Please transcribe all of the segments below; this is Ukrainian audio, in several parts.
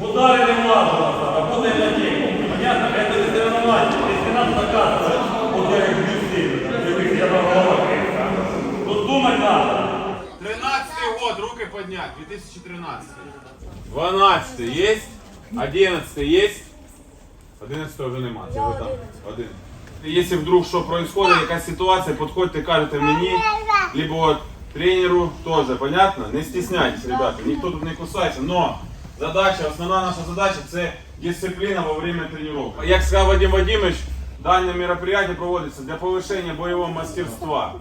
Удари не влазили, а буде на тему. Понятно? Это не соревнование. Если нам доказывать, вот я их бюсты, я голова Тут думать надо. 13 год, руки поднять, 2013. 12 есть? 11 есть? 11 вже нема, це ви там. Один. Якщо вдруг що происходит, якась ситуація, підходьте, кажете мені, либо от тренеру теж, понятно? Не стесняйтесь, ребята, ніхто тут не кусається, но задача, основна наша задача це дисципліна во время тренування. Як сказав Вадим Вадимович, дане мероприятие проводиться для повищення бойового мастерства.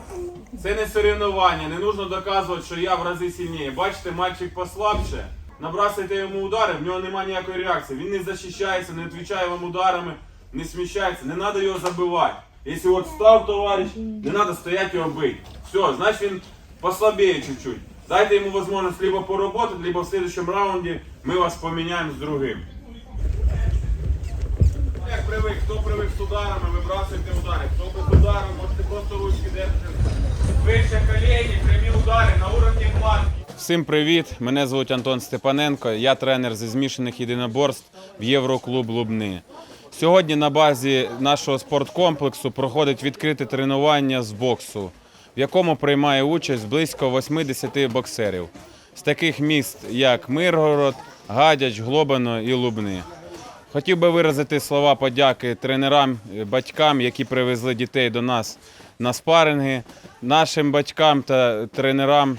Це не соревнування, не нужно доказувати, що я в рази сильніше. Бачите, мальчик послабше, набрасуєте йому удари, в нього немає ніякої реакції. Він не захищається, не відповідає вам ударами, не сміщається, не треба його забивати. Якщо от став товариш, не треба стояти його бити. Все, значить він послабее чуть-чуть. Дайте йому можливість либо поработати, либо в следующем раунді ми вас поміняємо з другим. Як привик, хто привик з ударами, вибрасуйте удари. Хто без удару, можете просто ручки держати. Вище колені, прямі удари на уровні планки. Всім привіт! Мене звуть Антон Степаненко. Я тренер зі змішаних єдиноборств в Євроклуб Лубни. Сьогодні на базі нашого спорткомплексу проходить відкрите тренування з боксу, в якому приймає участь близько 80 боксерів з таких міст, як Миргород, Гадяч, Глобино і Лубни. Хотів би виразити слова подяки тренерам, е, батькам, які привезли дітей до нас на спаринги, нашим батькам та тренерам.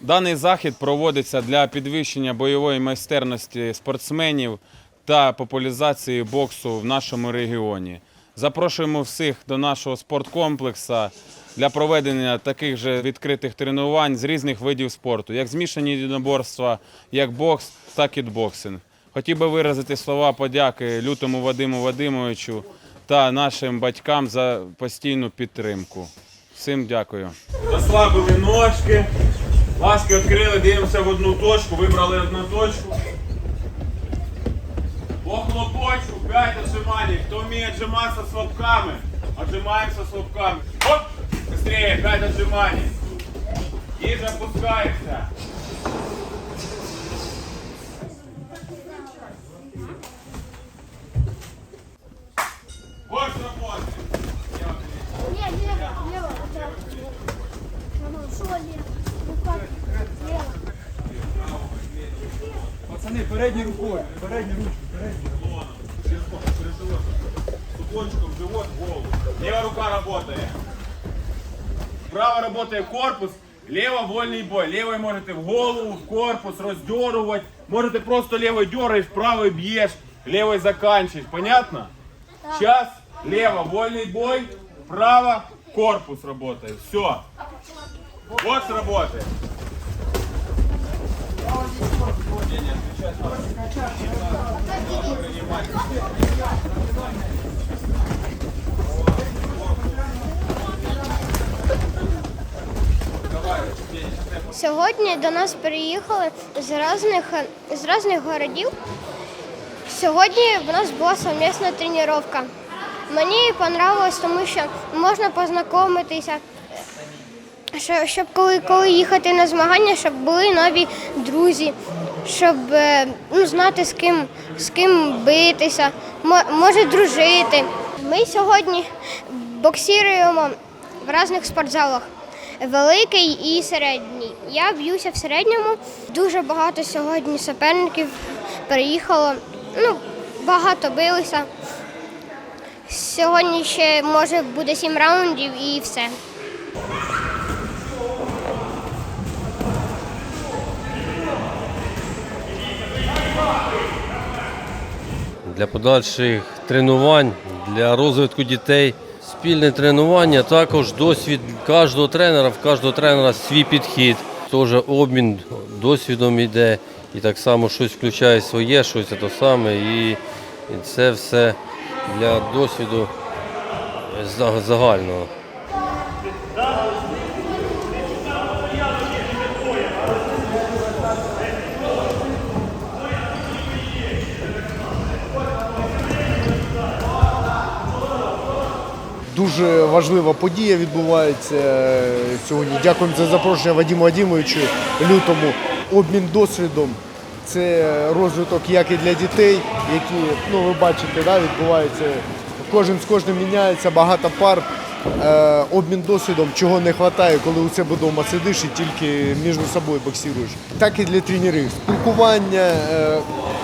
Даний захід проводиться для підвищення бойової майстерності спортсменів та популяризації боксу в нашому регіоні. Запрошуємо всіх до нашого спорткомплексу для проведення таких же відкритих тренувань з різних видів спорту, як змішані єдиноборства, як бокс та кітбоксинг. Хотів би виразити слова подяки лютому Вадиму Вадимовичу та нашим батькам за постійну підтримку. Всім дякую. Розслабили ножки, ласки відкрили, дивимося в одну точку, вибрали одну точку. По хлопочку, 5 отжиманий. Хто вміє отжиматися з хлопками, отжимаємося з отжимание. И запускается. Больше работы. Не, лево, лево. Мама, шо лево? Лево. Пацаны, передней рукой, передней ручкой, передней. Через, через живот. С живот, голову. Левая рука работает. Право работает корпус, лево вольний бой. Левой можете в голову, в корпус роздерувати. Можете просто левой дергаешь, правой бьешь, левой заканчиваешь. Понятно? Сейчас лево вольный бой, право корпус работает. Все. Вот сработает. Сьогодні до нас приїхали з різних, з різних городів. Сьогодні в нас була совмісна тренування. Мені понравилось, тому що можна познайомитися, щоб коли, коли їхати на змагання, щоб були нові друзі, щоб е, ну, знати з ким, з ким битися, може дружити. Ми сьогодні боксуємо в різних спортзалах. Великий і середній. Я б'юся в середньому. Дуже багато сьогодні суперників приїхало. Ну, багато билися. Сьогодні ще може буде сім раундів і все. для подальших тренувань, для розвитку дітей. Спільне тренування, також досвід кожного тренера, в кожного тренера свій підхід. Теж обмін досвідом йде і так само щось включає своє, щось те саме. І, це все для досвіду загального. Дуже важлива подія відбувається сьогодні. Дякуємо за запрошення Вадиму Вадимовичу лютому. Обмін досвідом. Це розвиток як і для дітей, які ну ви бачите, да, відбувається. Кожен з кожним міняється, багато пар. Е, обмін досвідом, чого не вистачає, коли у себе вдома сидиш і тільки між собою боксируєш. Так і для тренерів. Спілкування, е,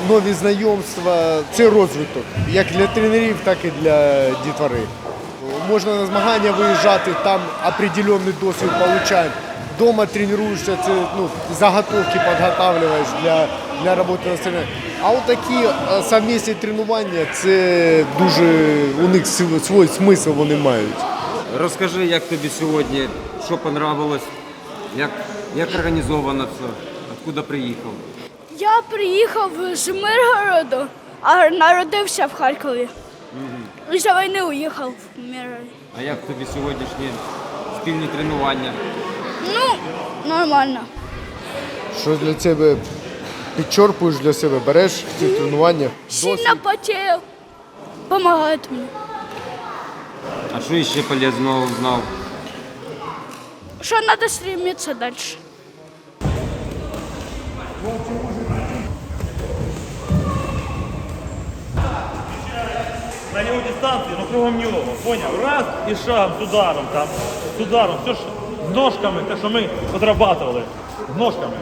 нові знайомства це розвиток. Як для тренерів, так і для дітвори. Можна на змагання виїжджати, там определенний досвід отримуємо. Дома тренуєшся, це ну, заготовки підготовлюєш для, для роботи на сцені. А от такі е, совмісні тренування, це дуже у них свій, свій смисл вони мають. Розкажи, як тобі сьогодні, що понравилось, як, як організовано все, откуда приїхав. Я приїхав з Миргороду, а народився в Харкові. І за війни уїхав в Миргород. А як тобі сьогоднішні спільні тренування? Ну, нормально. Що для тебе підчерпуєш для себе, береш ці тренування? Сильно потею. Помагає мені. А що ще полезного узнав? Що треба стремитися далі. На його дистанції, ну кругом нього. Поняв? Раз і шагом з ударом там. З ударом. Все ж з ножками, те, що ми отрабатували. З ножками.